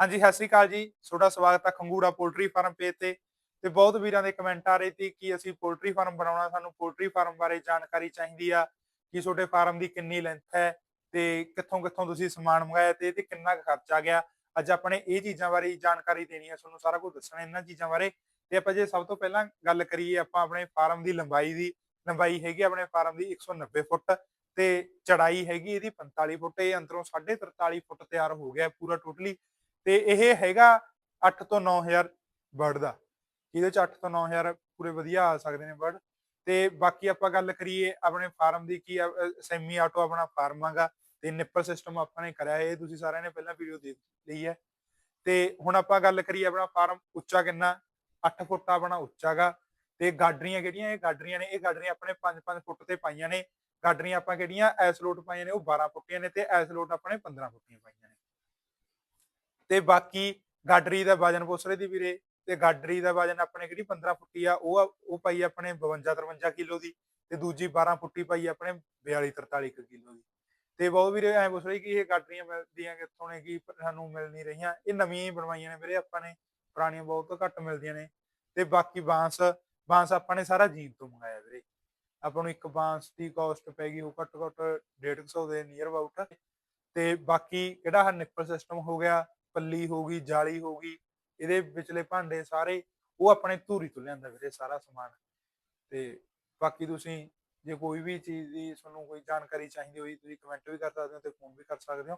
ਹਾਂਜੀ, ਸਤਿ ਸ੍ਰੀ ਅਕਾਲ ਜੀ। ਤੁਹਾਡਾ ਸਵਾਗਤ ਹੈ ਖੰਗੂੜਾ ਪੋਲਟਰੀ ਫਾਰਮ ਪੇਜ ਤੇ ਤੇ ਬਹੁਤ ਵੀਰਾਂ ਦੇ ਕਮੈਂਟ ਆ ਰਹੇ ਸੀ ਕਿ ਅਸੀਂ ਪੋਲਟਰੀ ਫਾਰਮ ਬਣਾਉਣਾ, ਸਾਨੂੰ ਪੋਲਟਰੀ ਫਾਰਮ ਬਾਰੇ ਜਾਣਕਾਰੀ ਚਾਹੀਦੀ ਆ ਕਿ ਤੁਹਾਡੇ ਫਾਰਮ ਦੀ ਕਿੰਨੀ ਲੈਂਥ ਹੈ ਤੇ ਕਿੱਥੋਂ ਕਿੱਥੋਂ ਤੁਸੀਂ ਸਮਾਨ ਮੰਗਾਇਆ ਤੇ ਇਹ ਕਿੰਨਾ ਕੁ ਖਰਚਾ ਗਿਆ। ਅੱਜ ਆਪਣੇ ਇਹ ਚੀਜ਼ਾਂ ਬਾਰੇ ਜਾਣਕਾਰੀ ਦੇਣੀ ਹੈ ਤੁਹਾਨੂੰ ਸਾਰਾ ਕੁਝ ਦੱਸਣਾ ਇਹਨਾਂ ਚੀਜ਼ਾਂ ਬਾਰੇ। ਤੇ ਆਪਾਂ ਜੇ ਸਭ ਤੋਂ ਪਹਿਲਾਂ ਗੱਲ ਕਰੀਏ, ਆਪਾਂ ਆਪਣੇ ਫਾਰਮ ਦੀ ਲੰਬਾਈ ਦੀ, ਲੰਬਾਈ ਹੈਗੀ ਆਪਣੇ ਫਾਰਮ ਦੀ 190 ਫੁੱਟ ਤੇ ਚੜਾਈ ਹੈਗੀ ਇਹਦੀ 45 ਫੁੱਟ, ਇਹ ਅੰਦਰੋਂ 43.5 ਫੁੱਟ ਤਿਆਰ ਹੋ ਗਿਆ ਪੂਰਾ ਟੋਟਲੀ ਤੇ ਇਹ ਹੈਗਾ 8 ਤੋਂ 9000 ਬਰਡ ਦਾ। ਇਹਦੇ ਚ 8 ਤੋਂ 9000 ਪੂਰੇ ਵਧੀਆ ਆ ਸਕਦੇ ਨੇ ਬਰਡ ਤੇ ਬਾਕੀ ਆਪਾਂ ਗੱਲ ਕਰੀਏ ਆਪਣੇ ਫਾਰਮ ਦੀ ਕੀ ਸੈਮੀ ਆਟੋ ਆਪਣਾ ਫਾਰਮ ਆਗਾ ਤੇ ਨਿੱਪਲ ਸਿਸਟਮ ਆਪਾਂ ਨੇ ਕਰਿਆ, ਇਹ ਤੁਸੀਂ ਸਾਰਿਆਂ ਨੇ ਪਹਿਲਾਂ ਵੀਡੀਓ ਦੇਖ ਲਈ ਹੈ। ਤੇ ਹੁਣ ਆਪਾਂ ਗੱਲ ਕਰੀਏ ਆਪਣਾ ਫਾਰਮ ਉੱਚਾ ਕਿੰਨਾ 8 ਫੁੱਟ ਆਪਣਾ ਉੱਚਾਗਾ ਤੇ ਗਾਡਰੀਆਂ ਕਿਹੜੀਆਂ, ਇਹ ਗਾਡਰੀਆਂ ਨੇ, ਇਹ ਗਾਡਰੀਆਂ ਆਪਣੇ 5-5 ਫੁੱਟ ਤੇ ਪਾਈਆਂ ਨੇ। ਗਾਡਰੀਆਂ ਆਪਾਂ ਕਿਹੜੀਆਂ, ਐਸ ਲੋਟ ਪਾਈਆਂ ਨੇ, ਉਹ 12 ਫੁੱਟੀਆਂ ਨੇ ਤੇ ਐਸ ਲੋਟ ਆਪਣੇ 15 ਫੁੱਟੀਆਂ ਪਾਈਆਂ ਨੇ। ਤੇ ਬਾਕੀ ਗਾਡਰੀ ਦਾ ਵਜਨ ਪੁੱਛ ਰਹੇ ਦੀ ਵੀਰੇ, ਤੇ ਗਾਡਰੀ ਦਾ ਵਜਨ ਆਪਣੇ ਕਿਹੜੀ 15 ਫੁੱਟੀ ਆ, ਉਹ ਉਹ ਪਾਈ ਆਪਣੇ 52 53 ਕਿਲੋ ਦੀ, ਤੇ ਦੂਜੀ 12 ਫੁੱਟੀ ਪਾਈ ਆਪਣੇ 42 43 ਕਿਲੋ ਦੀ। ਤੇ ਬਹੁਤ ਵੀਰੇ ਐ ਪੁੱਛ ਰਹੇ ਕਿ ਇਹ ਗਾਡਰੀਆਂ ਮਿਲਦੀਆਂ ਕਿੱਥੋਂ ਨੇ, ਕੀ ਸਾਨੂੰ ਮਿਲ ਨਹੀਂ ਰਹੀਆਂ। ਇਹ ਨਵੀਆਂ ਹੀ ਬਣਵਾਈਆਂ ਨੇ ਵੀਰੇ ਆਪਾਂ ਨੇ, ਪੁਰਾਣੀਆਂ ਬਹੁਤ ਘੱਟ ਮਿਲਦੀਆਂ ਨੇ। ਤੇ ਬਾਕੀ ਬਾਂਸ ਬਾਂਸ ਆਪਾਂ ਨੇ ਸਾਰਾ ਜੀਨ ਤੋਂ ਮੰਗਾਇਆ ਵੀਰੇ। ਆਪਾਂ ਨੂੰ ਇੱਕ ਬਾਂਸ ਦੀ ਕਾਸਟ ਪੈ ਗਈ, ਉਹ ਘੱਟੋ ਘੱਟ 150 ਦੇ ਨੀਅਰ ਅਬਾਊਟ ਤੇ ਬਾਕੀ ਕਿਹੜਾ ਹ ਨਿੱਪਲ ਸਿਸਟਮ ਹੋ ਗਿਆ ਪੱਲੀ ਹੋ ਗਈ, ਜਾਲੀ ਹੋ ਗਈ, ਇਹਦੇ ਵਿਚਲੇ ਭਾਂਡੇ ਸਾਰੇ ਉਹ ਆਪਣੇ ਧੂਰੀ ਤੋਂ ਲਿਆਂਦਾ ਵੀਰੇ, ਸਾਰਾ ਸਮਾਨ। ਤੇ ਬਾਕੀ ਤੁਸੀਂ ਜੇ ਕੋਈ ਵੀ ਚੀਜ਼ ਦੀ ਤੁਹਾਨੂੰ ਕੋਈ ਜਾਣਕਾਰੀ ਚਾਹੀਦੀ ਹੋਈ, ਤੁਸੀਂ ਕਮੈਂਟ ਵੀ ਕਰ ਸਕਦੇ ਹੋ ਤੇ ਫੋਨ ਵੀ ਕਰ ਸਕਦੇ ਹੋ।